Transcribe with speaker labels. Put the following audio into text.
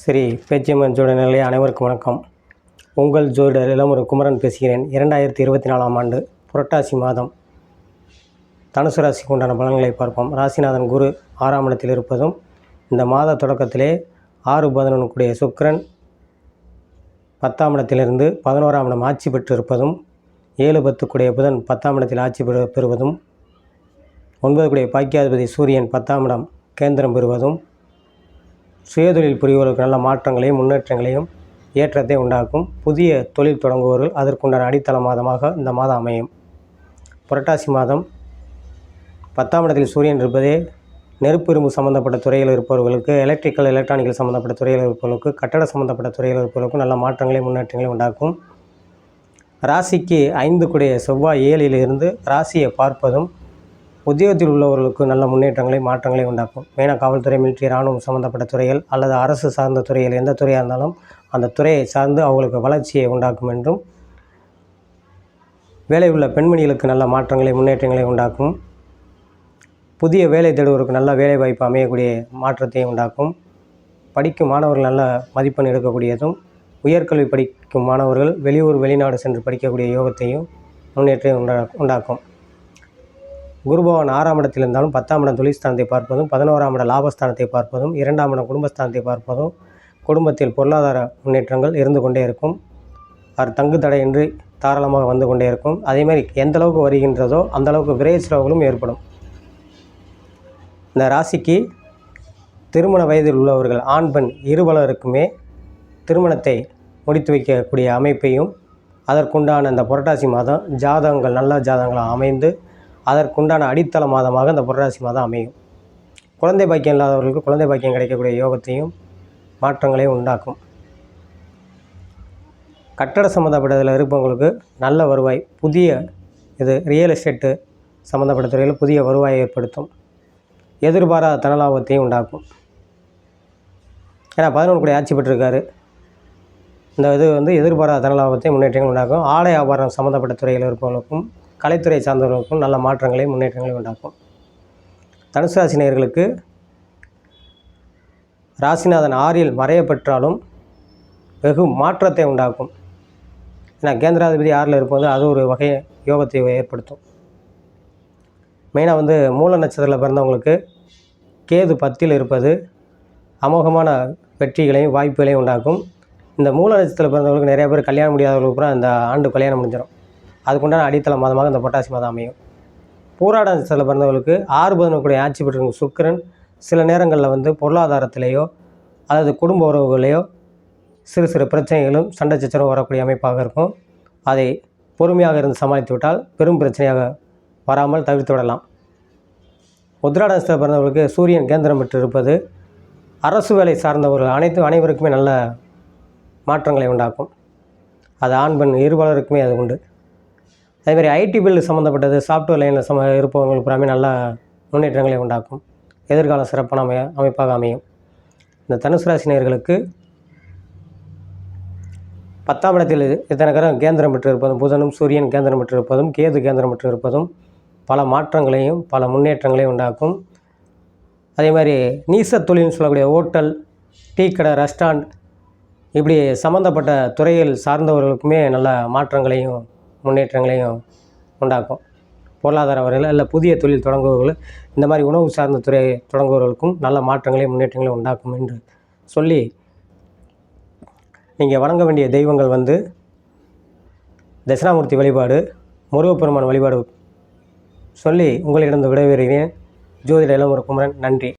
Speaker 1: ஸ்ரீ பேச்சியம்மன் ஜோட நிலைய அனைவருக்கும் வணக்கம். உங்கள் ஜோதிடர் இளமுரு குமரன் பேசுகிறேன். இரண்டாயிரத்தி இருபத்தி நாலாம் ஆண்டு புரட்டாசி மாதம். தனுசு ராசிக்கு உண்டான பலன்களை பார்ப்போம். ராசிநாதன் குரு ஆறாம் இடத்தில் இருப்பதும் இந்த மாத தொடக்கத்திலே ஆறு பதினொன்றுக்குடைய சுக்கரன் பத்தாம் இடத்திலிருந்து பதினோராம் இடம் ஆட்சி பெற்று இருப்பதும் ஏழு பத்துக்குடைய புதன் பத்தாம் இடத்தில் ஆட்சி பெறு பெறுவதும் ஒன்பதுக்குடைய பாக்கியாதிபதி சூரியன் பத்தாம் இடம் கேந்திரம் பெறுவதும் சுயதொழில் புரிவோருக்கு நல்ல மாற்றங்களையும் முன்னேற்றங்களையும் ஏற்றத்தை உண்டாக்கும் புதிய தொழில் தொடங்குவோர்கள் அதற்குண்டான அடித்தள மாதமாக இந்த மாதம் அமையும். புரட்டாசி மாதம் பத்தாம் இடத்தில் சூரியன் இருப்பதே நெருப்பு இரும்பு சம்மந்தப்பட்ட துறையில் இருப்பவர்களுக்கு எலக்ட்ரிக்கல் எலக்ட்ரானிக்கல் சம்மந்தப்பட்ட துறையில் இருப்பவர்களுக்கு கட்டட சம்மந்தப்பட்ட துறையில் இருப்பவர்களுக்கும் நல்ல மாற்றங்களையும் முன்னேற்றங்களையும் உண்டாக்கும். ராசிக்கு ஐந்து குடைய செவ்வாய் ஏழிலிருந்து ராசியை பார்ப்பதும் உத்தியோகத்தில் உள்ளவர்களுக்கு நல்ல முன்னேற்றங்களை மாற்றங்களை உண்டாக்கும். மெயினாக காவல்துறை மிலிட்ரி இராணுவம் சம்மந்தப்பட்ட துறைகள் அல்லது அரசு சார்ந்த துறைகள் எந்த துறையாக இருந்தாலும் அந்த துறையை சார்ந்து அவங்களுக்கு வளர்ச்சியை உண்டாக்கும் என்றும் வேலை உள்ள பெண்மணிகளுக்கு நல்ல மாற்றங்களை முன்னேற்றங்களை உண்டாக்கும். புதிய வேலை தேடுவோருக்கு நல்ல வேலை வாய்ப்பு அமையக்கூடிய மாற்றத்தை உண்டாக்கும். படிக்கும் மாணவர்கள் நல்ல மதிப்பெண் எடுக்கக்கூடியதும் உயர்கல்வி படிக்கும் மாணவர்கள் வெளியூர் வெளிநாடு சென்று படிக்கக்கூடிய யோகத்தையும் முன்னேற்றம் உண்டா உண்டாக்கும். குருபவன் ஆறாம் இடத்தில் இருந்தாலும் பத்தாம் இடம் தொழில்ஸ்தானத்தை பார்ப்பதும் பதினோராம் இடம் லாபஸ்தானத்தை பார்ப்பதும் இரண்டாம் இடம் குடும்பஸ்தானத்தை பார்ப்பதும் குடும்பத்தில் பொருளாதார முன்னேற்றங்கள் இருந்து கொண்டே இருக்கும். அவர் தங்கு தடையின்றி தாராளமாக வந்து கொண்டே இருக்கும். அதேமாதிரி எந்த அளவுக்கு வருகின்றதோ அந்த அளவுக்கு விரைவு செலவுகளும் ஏற்படும். இந்த ராசிக்கு திருமண வயதில் உள்ளவர்கள் ஆண் பெண் இருவலருக்குமே திருமணத்தை முடித்து வைக்கக்கூடிய அமைப்பையும் அதற்குண்டான அந்த புரட்டாசி மாதம் ஜாதகங்கள் நல்ல ஜாதகங்களாக அமைந்து அதற்குண்டான அடித்தள மாதமாக இந்த புரட்டாசி மாதம் அமையும். குழந்தை பாக்கியம் இல்லாதவர்களுக்கு குழந்தை பாக்கியம் கிடைக்கக்கூடிய யோகத்தையும் மாற்றங்களையும் உண்டாக்கும். கட்டட சம்மந்தப்பட்டதில் இருப்பவங்களுக்கு நல்ல வருவாய் புதிய இது ரியல் எஸ்டேட்டு சம்மந்தப்பட்ட துறையில் புதிய வருவாயை ஏற்படுத்தும். எதிர்பாராத தனலாபத்தையும் உண்டாக்கும். ஏன்னா பதினொன்று கூட ஆட்சி பெற்றிருக்காரு. இந்த இது வந்து எதிர்பாராத தனலாபத்தை முன்னேற்றங்கள் உண்டாக்கும். ஆடை ஆபரணம் சம்மந்தப்பட்ட துறையில் இருப்பவர்களுக்கும் கலைத்துறை சார்ந்தவர்களுக்கும் நல்ல மாற்றங்களையும் முன்னேற்றங்களையும் உண்டாக்கும். தனுசு ராசினியர்களுக்கு ராசிநாதன் ஆறில் மறைய பெற்றாலும் வெகு மாற்றத்தை உண்டாக்கும். ஏன்னா கேந்திராதிபதி ஆறில் இருப்பது அது ஒரு வகை யோகத்தை ஏற்படுத்தும். மெயினாக வந்து மூல நட்சத்திரத்தில் பிறந்தவங்களுக்கு கேது பத்தில் இருப்பது அமோகமான வெற்றிகளையும் வாய்ப்புகளையும் உண்டாக்கும். இந்த மூல நட்சத்திரத்தில் பிறந்தவங்களுக்கு நிறைய பேர் கல்யாணம் முடியாதவர்களுக்கு கூட இந்த ஆண்டு கல்யாணம் முடிஞ்சிடும் அதுக்குண்டான அடித்தள மாதமாக இந்த பொட்டாசி மாதம் அமையும். பூராட நட்சத்திரத்தில் பிறந்தவர்களுக்கு ஆறு பதினொன்று ஆட்சி பெற்றிருக்கும் சுக்கிரன் சில நேரங்களில் வந்து பொருளாதாரத்திலேயோ அல்லது குடும்ப உறவுகளையோ சிறு சிறு பிரச்சனைகளும் சண்டை சச்சரவும் வரக்கூடிய அமைப்பாக இருக்கும். அதை பொறுமையாக இருந்து சமாளித்து விட்டால் பெரும் பிரச்சனையாக வராமல் தவிர்த்து விடலாம். உத்ராட பிறந்தவர்களுக்கு சூரியன் கேந்திரம் பெற்று இருப்பது அரசு வேலை சார்ந்தவர்கள் அனைத்து அனைவருக்குமே நல்ல மாற்றங்களை உண்டாக்கும். அது ஆண் பெண் இருபாலருக்குமே அது உண்டு. அதேமாதிரி ஐடி பில் சம்மந்தப்பட்டது சாஃப்ட்வேர் லைனில் சம இருப்பவங்களுக்கு பூராமே நல்ல முன்னேற்றங்களை உண்டாக்கும். எதிர்காலம் சிறப்பான அமைய அமைப்பாக அமையும். இந்த தனுசு ராசினியர்களுக்கு பத்தாம் இடத்தில் இத்தனை கரம்? கேந்திரம் பெற்று இருப்பதும் புதனும் சூரியன் கேந்திரம் பெற்று இருப்பதும் கேது கேந்திரம் பெற்று இருப்பதும் பல மாற்றங்களையும் பல முன்னேற்றங்களையும் உண்டாக்கும். அதே மாதிரி நீச தொழில்னு சொல்லக்கூடிய ஹோட்டல் டீ கடை ரெஸ்டாரண்ட் இப்படி சம்மந்தப்பட்ட துறையில் சார்ந்தவர்களுக்குமே நல்ல மாற்றங்களையும் முன்னேற்றங்களையும் உண்டாக்கும். பொருளாதார வரையில் இல்லை புதிய தொழில் தொடங்குபவர்கள் இந்த மாதிரி உணவு சார்ந்த துறை தொடங்குபவர்களுக்கும் நல்ல மாற்றங்களையும் முன்னேற்றங்களையும் உண்டாக்கும் என்று சொல்லி நீங்கள் வணங்க வேண்டிய தெய்வங்கள் வந்து தட்சிணாமூர்த்தி வழிபாடு முருகப்பெருமான் வழிபாடு சொல்லி உங்களிடம் விடைபெறுகிறேன். ஜோதிட இளமுறை குமரன் நன்றி.